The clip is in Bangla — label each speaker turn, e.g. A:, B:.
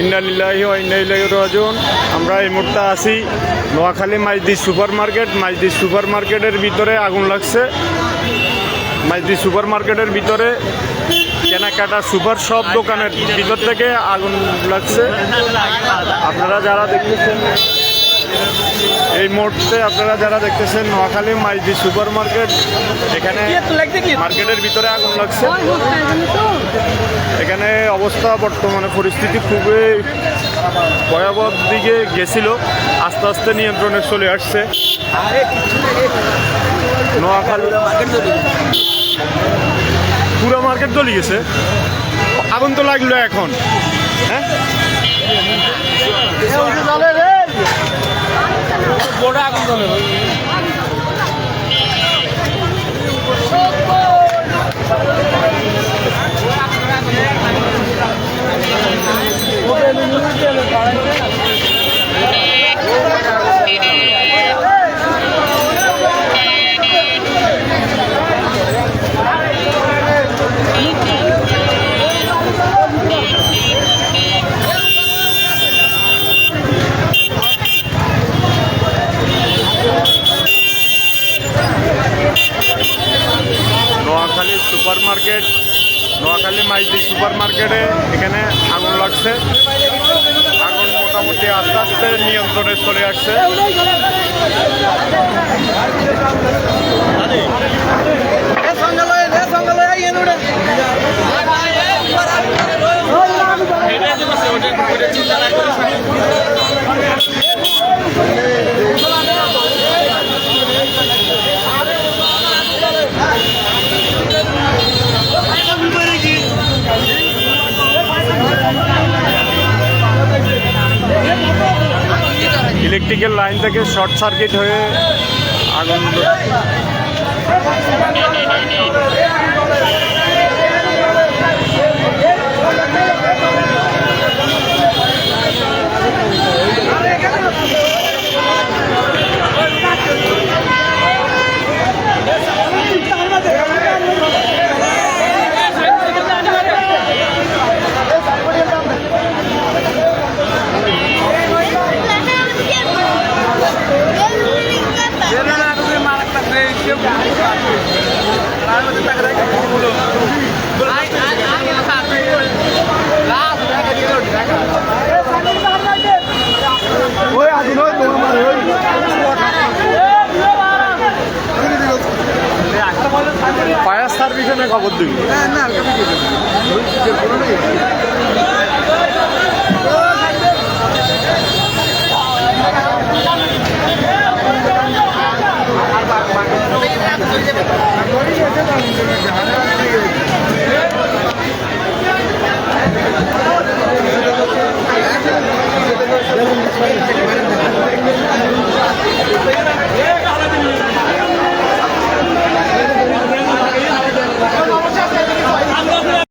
A: ইন্নালিল্লাহি রাজিউন। আমরা এই মুহূর্তে আছি Noakhali Maijdee super market Maijdee super মার্কেটের ভিতরে আগুন লাগছে। মাইজদি সুপার মার্কেটের ভিতরে কেনাকাটা সুপার সব দোকানের ভিতর থেকে আগুন লাগছে। আপনারা যারা দেখতেছেন এই মুহূর্তে আপনারা যারা দেখতেছেন নোয়াখালী মাইজদি সুপার মার্কেট এখানে মার্কেটের ভিতরে আগুন লাগছে। এখানে অবস্থা বর্তমানে পরিস্থিতি খুবই ভয়াবহ দিকে গেছিল। আস্তে আস্তে নিয়ন্ত্রণে চলে আসছে। নোয়াখালী পুরো মার্কেট চলে গেছে। আগুন তো লাগল এখন। হ্যাঁ Noakhali super market Noakhali Maijdee super মার্কেটে এখানে আগুন লাগছে। আগুন মোটামুটি আস্তে আস্তে নিয়ন্ত্রণে চলে আসছে। ইলেকট্রিক্যাল লাইন থেকে শর্ট সার্কিট হয়ে আগুন ফায়ার সার্ভিসে না খবর দিবি
B: Thank you.